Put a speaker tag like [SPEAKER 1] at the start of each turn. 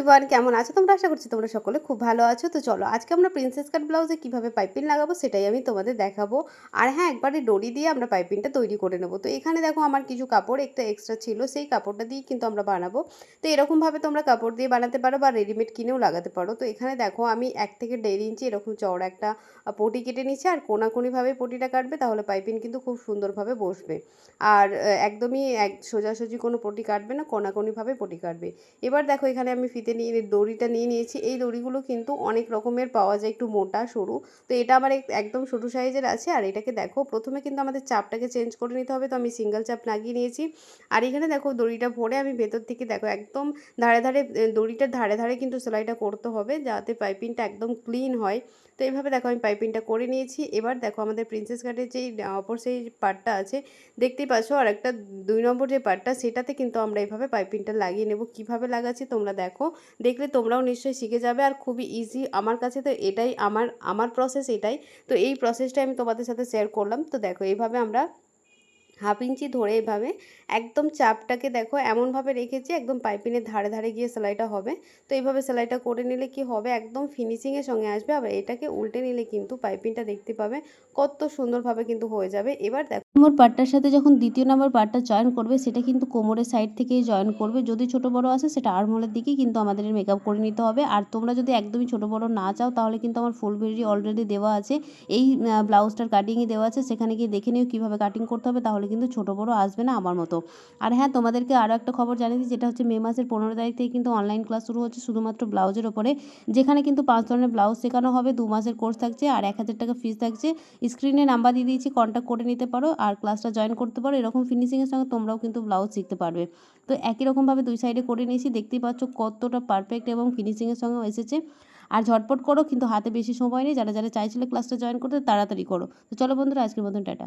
[SPEAKER 1] Everyone, কেমন আছো? তোমরা আশা করছি তোমরা সকলে খুব ভালো আছো। তো চলো, আজকে আমরা প্রিন্সেস কাট ব্লাউজে কীভাবে পাইপিং লাগাবো সেটাই আমি তোমাদের দেখাবো। আর হ্যাঁ একবারে ডরি দিয়ে আমরা পাইপিংটা তৈরি করে নেব। তো এখানে দেখো আমার কিছু কাপড়, একটা এক্সট্রা ছিল, সেই কাপড়টা দিয়ে কিন্তু আমরা বানাবো। তো এরকমভাবে তোমরা কাপড় দিয়ে বানাতে পারো বা রেডিমেড কিনেও লাগাতে পারো। তো এখানে দেখো আমি এক থেকে দেড় ইঞ্চি এরকম চওড়া একটা পটি কেটে নিচ্ছি আর কোনাকুনিভাবে পটিটা কাটবে, তাহলে পাইপিং কিন্তু খুব সুন্দরভাবে বসবে। আর একদমই এক, সোজাসুজি কোনো পটি কাটবে না, কোনাকুনিভাবে পটি কাটবে। এবার দেখো এখানে আমি ফিতে নিয়ে দড়িটা নিয়ে নিয়েছি। এই দড়িগুলো কিন্তু অনেক রকমের পাওয়া যায়, একটু মোটা, সরু। তো এটা আমার এক- একদম সরু সাইজের আছে। আর এটাকে দেখো, প্রথমে কিন্তু আমাদের চাপটাকে চেঞ্জ করে নিতে হবে। তো আমি সিঙ্গেল চাপ লাগিয়ে নিয়েছি। আর এখানে দেখো, দড়িটা ভরে আমি ভেতর থেকে দেখো, একদম ধারে ধারে দড়িটার ধারে ধারে কিন্তু সেলাইটা করতে হবে, যাতে পাইপিংটা একদম ক্লিন হয়। তো এইভাবে দেখো, আমি পাইপিংটা করে নিয়েছি। এবার দেখো, আমাদের প্রিন্সেস কাটের যেই অপর সেই পার্টটা আছে, দেখতেই পাচ্ছ আর একটা দুই নম্বর যে পার্টটা, সেটাতে কিন্তু আমরা এইভাবে পাইপিংটা লাগিয়ে নেব। কীভাবে লাগাচ্ছি তোমরা দেখো। দেখলে তোমরাও নিশ্চয়ই শিখে যাবে আর খুবই ইজি আমার কাছে তো এটাই, আমার আমার প্রসেস এটাই। তো এই প্রসেসটাই আমি তোমাদের সাথে শেয়ার করলাম। তো দেখো, এইভাবে আমরা হাফ ইঞ্চি ধরে এভাবে একদম চাপটাকে দেখো এমনভাবে রেখেছি, একদম পাইপিনের ধারে ধারে গিয়ে সেলাইটা হবে। তো এইভাবে সেলাইটা করে নিলে কি হবে? একদম ফিনিশিংয়ের সঙ্গে আসবে। আবার এটাকে উল্টে নিলে কিন্তু পাইপিংটা দেখতে পাবে কত সুন্দরভাবে কিন্তু হয়ে যাবে। এবার দেখো
[SPEAKER 2] নম্বর পার্টটার সাথে যখন দ্বিতীয় নম্বর পার্টটা জয়েন করবে, সেটা কিন্তু কোমরের সাইড থেকেই জয়েন করবে। যদি ছোট বড় আসে, সেটা আর্মহোলের দিকেই কিন্তু আমাদের মেকআপ করে নিতে হবে। আর তোমরা যদি একদমই ছোট বড় না চাও, তাহলে কিন্তু আমার ফুল ভিডিও অলরেডি দেওয়া আছে। এই ব্লাউজটার কাটিংয়ে দেওয়া আছে। সেখানে গিয়ে দেখে নিও কীভাবে কাটিং করতে হবে তাহলে কিন্তু ছোট বড় আসবে না আমার মতো। আর হ্যাঁ তোমাদেরকে আরও একটা খবর জানিয়ে দিই, যেটা হচ্ছে মে মাসের পনেরো তারিখ থেকে কিন্তু অনলাইন ক্লাস শুরু হচ্ছে শুধুমাত্র ব্লাউজের ওপরে, যেখানে কিন্তু পাঁচ ধরনের ব্লাউজ শেখানো হবে, দু মাসের কোর্স থাকছে আর এক হাজার টাকা ফিস থাকছে। স্ক্রিনে নাম্বার দিয়ে দিয়েছি কন্ট্যাক্ট করে নিতে পারো আর ক্লাসটা জয়েন করতে পারো। এরকম ফিনিশিংয়ের সঙ্গে তোমরাও কিন্তু ব্লাউজ শিখতে পারবে। তো একই রকমভাবে দুই সাইডে করে নিয়েছি, দেখতেই পাচ্ছ কতটা পারফেক্ট এবং ফিনিশিংয়ের সঙ্গেও এসেছে। আর ঝটপট করো, কিন্তু হাতে বেশি সময় নেই, যারা যারা চাইছিলে ক্লাসটা জয়েন করতে, তাড়াতাড়ি করো। তো চলো বন্ধুরা, আজকের মতন টাটা।